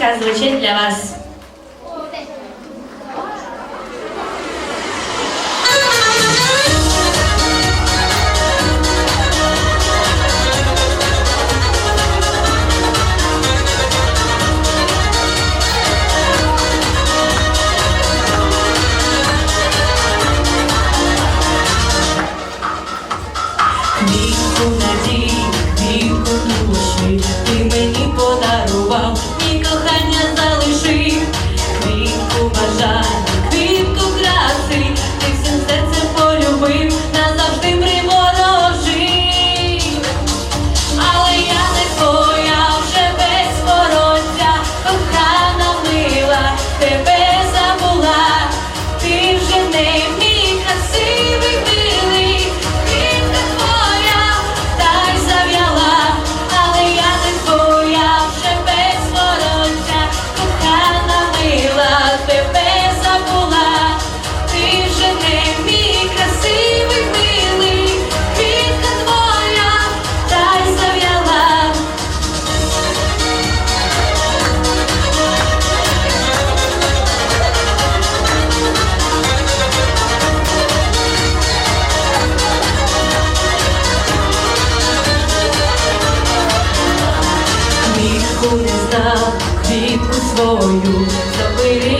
подкаст звучит для вас. знав квітку свою, забили.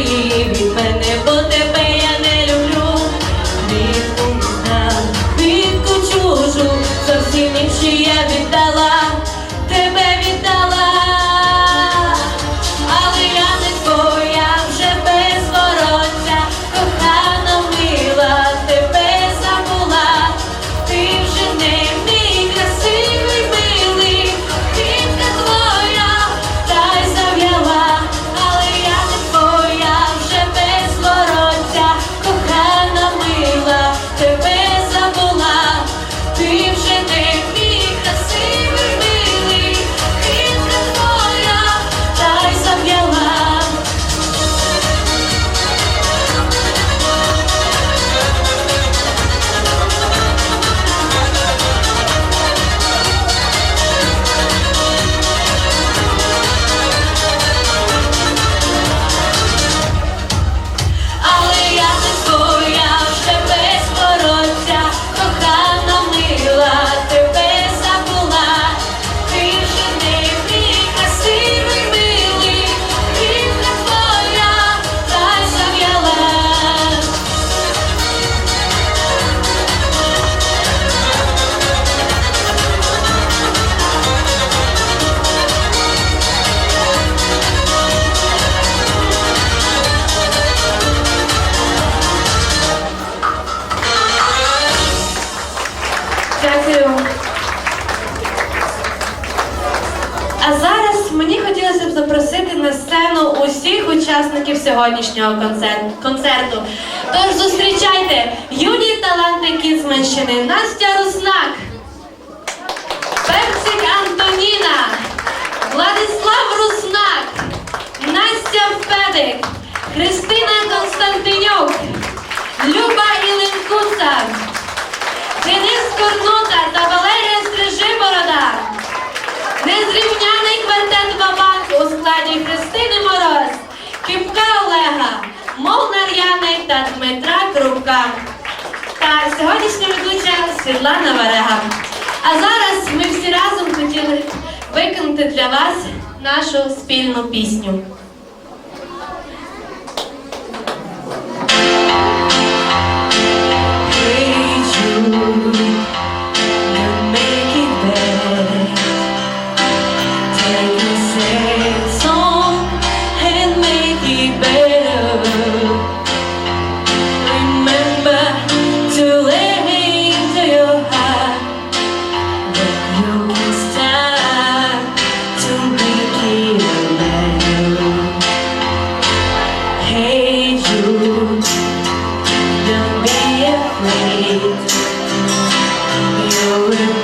А зараз мені хотілося б запросити на сцену усіх учасників сьогоднішнього концерту. Тож зустрічайте юні таланти Кіцманщини Настя Руснак, Персик Антоніна, Владислав Руснак, Настя Федик, Христина Константинюк, Люба Іленкуса, Денис Корнута та Валерія Стрижиборода. Незрівні квартет Ваван у складі Христини Мороз, Кімка Олега, Молнар'яни та Дмитра Крупка. Та сьогоднішня ведуча Світлана Варега. А зараз ми всі разом хотіли виконати для вас нашу спільну пісню.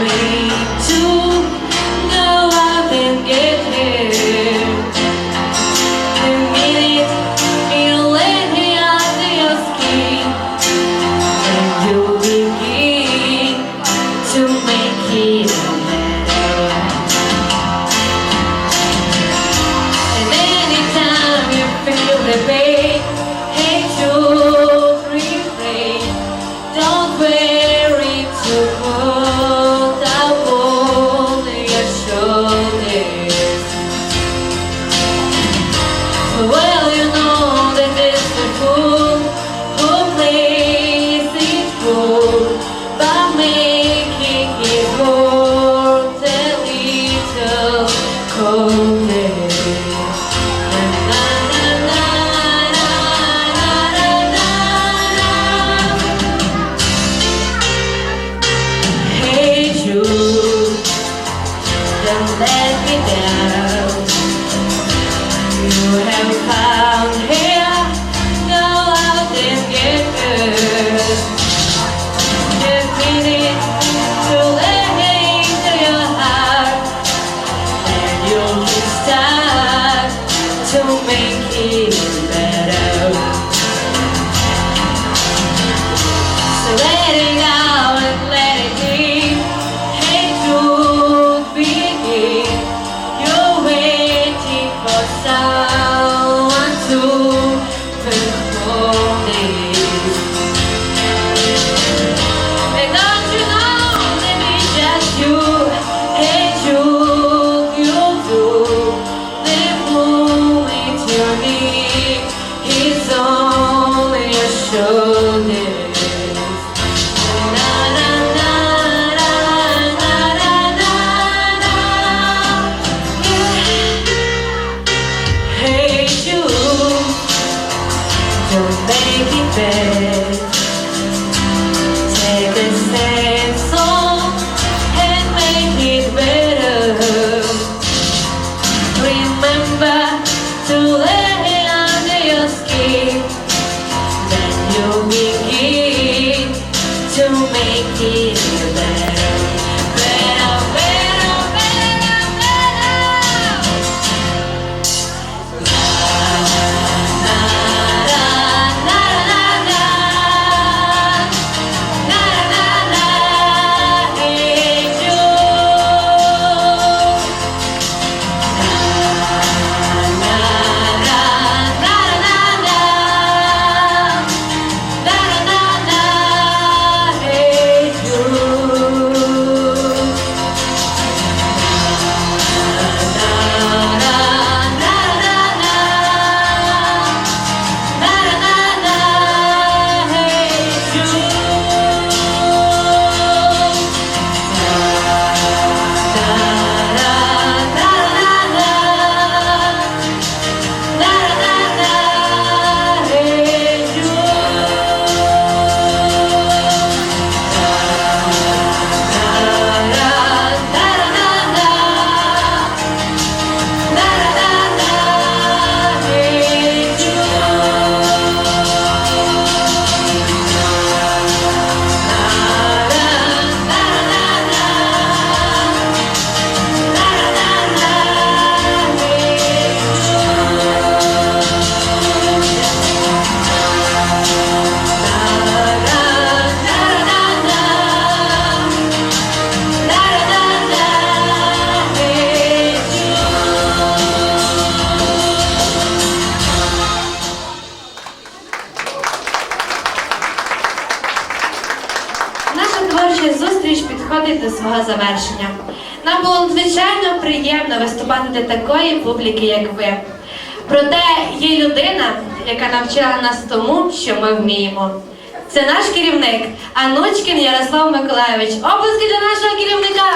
me. підходить до свого завершення. Нам було надзвичайно приємно виступати для такої публіки, як ви. Проте є людина, яка навчила нас тому, що ми вміємо. Це наш керівник Анучкін Ярослав Миколаєвич. Обласки для нашого керівника.